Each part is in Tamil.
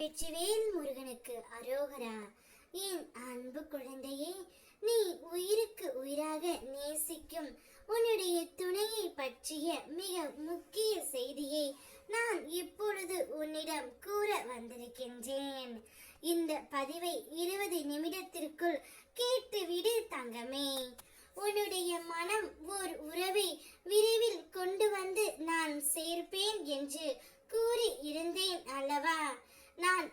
வெற்றிவேல் முருகனுக்கு அரோகரா. என் அன்பு குழந்தையே நீ உயிருக்கு உயிராக நேசிக்கும் உன்னுடைய துணையை பற்றிய மிக முக்கிய செய்தியை நான் இப்பொழுது உன்னிடம் கூற வந்திருக்கின்றேன். இந்த பதிவை இருபது நிமிடத்திற்குள் கேட்டுவிடு தங்கமே. உன்னுடைய மனம் ஓர் உறவை விரைவில் கொண்டு வந்து நான் சேர்ப்பேன் என்று கூறி இருந்தேன் அல்லவா நான்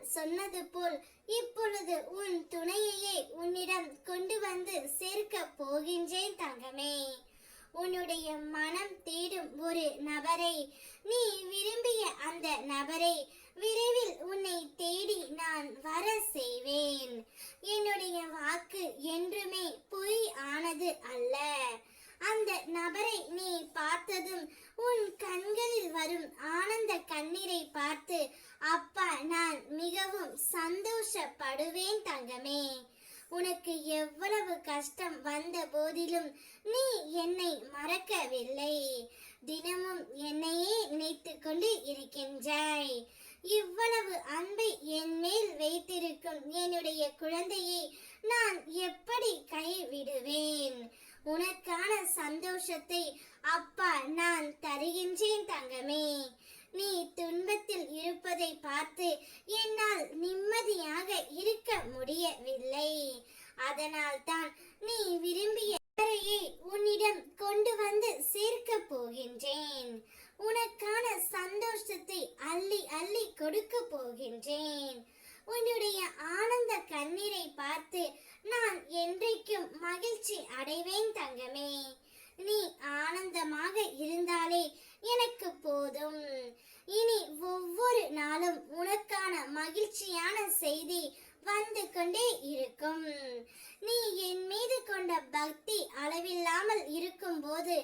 சொன்னது போல் இப்பொழுது உன் துணையையே உன்னிடம் கொண்டு வந்து சேர்க்க போகின்றேன் தங்கமே. உன்னுடைய மனம் தேடும் ஒரு நபரை நீ விரும்பிய அந்த நபரை விரைவில் உன்னை தேடி நான் வர செய்வேன். என்னுடைய வாக்கு என் பொய் ஆனது அல்ல அந்த நபரை நீ பார்த்ததும் உன் கண்களில் வரும். ஆனந்த கண்ணீரை பார்த்து அப்பா நான் மிகவும் சந்தோஷப்படுவேன் தங்கமே. உனக்கு எவ்வளவு கஷ்டம் வந்த போதிலும் நீ என்னை மறக்கவில்லை. தினமும் என்னையே நினைத்து கொண்டு இருக்கின்றாய். இவ்வளவு அன்பை என் மேல் வைத்திருக்கும் என்னுடைய குழந்தையை நான் எப்படி கைவிடுவேன்? உனக்கு சந்தோஷத்தை அப்பா நான் தருகின்றேன் தங்கமே. நீ துன்பத்தில் இருப்பதை பார்த்து என்னால் நிம்மதியாக இருக்க முடியவில்லை. அதனால் தான் நீ விரும்பிய உன்னிடம் கொண்டு வந்து சேர்க்க போகின்றேன். உனக்கான சந்தோஷத்தை அள்ளி அள்ளி கொடுக்க போகின்றேன். உன்னுடைய ஆனந்த கண்ணீரை பார்த்து நான் என்றைக்கும் மகிழ்ச்சி அடைவேன் தங்கமே. நீ ஆனந்தமாக இருந்தாலே எனக்கு போதும். இனி ஒவ்வொரு நாளும் உனக்கான மகிழ்ச்சியான செய்தி வந்து கொண்டே இருக்கும். நீ என் மீது கொண்ட பக்தி அளவில்லாமல் இருக்கும் போது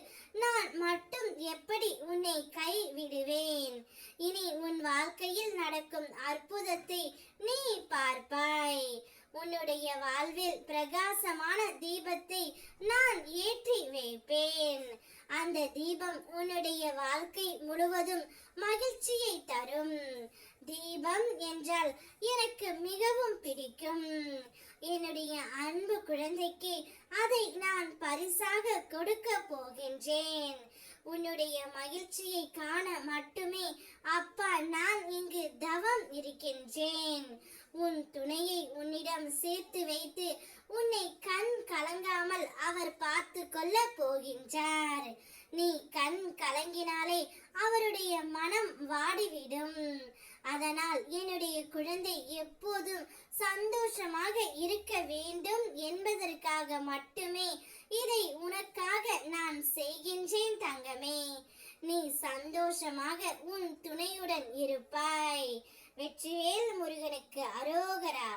நான் மட்டும் எப்படி உன்னை கை விடுவேன் இனி உன் வாழ்க்கையில் நடக்கும் அற்புதத்தை நீ உன்னுடைய வாழ்வில் பிரகாசமான தீபத்தை நான் ஏற்றி வைப்பேன். அந்த தீபம் உன்னுடைய வாழ்க்கை முழுவதும் மகிழ்ச்சியை தரும். தீபம் என்றால் எனக்கு மிகவும் பிடிக்கும். என்னுடைய அன்பு குழந்தைக்கு அதை நான் பரிசாக கொடுக்க போகின்றேன். உன்னுடைய மகிழ்ச்சியை காண மட்டுமே அப்பா நான் இங்கு தவம் இருக்கின்றேன். உன் துணையை சேர்த்து வைத்து உன்னை கண் கலங்காமல் அவர் பார்த்து கொள்ள போகின்றார். நீ கண் கலங்கினாலே அவருடைய மனம் வாடிவிடும். அதனால் என்னுடைய குழந்தை எப்போதும் சந்தோஷமாக இருக்க வேண்டும் என்பதற்காக மட்டுமே இதை உனக்காக நான் செய்கின்றேன் தங்கமே. நீ சந்தோஷமாக உன் துணையுடன் இருப்பாய். வெற்றிவேல் முருகனுக்கு அரோகரா.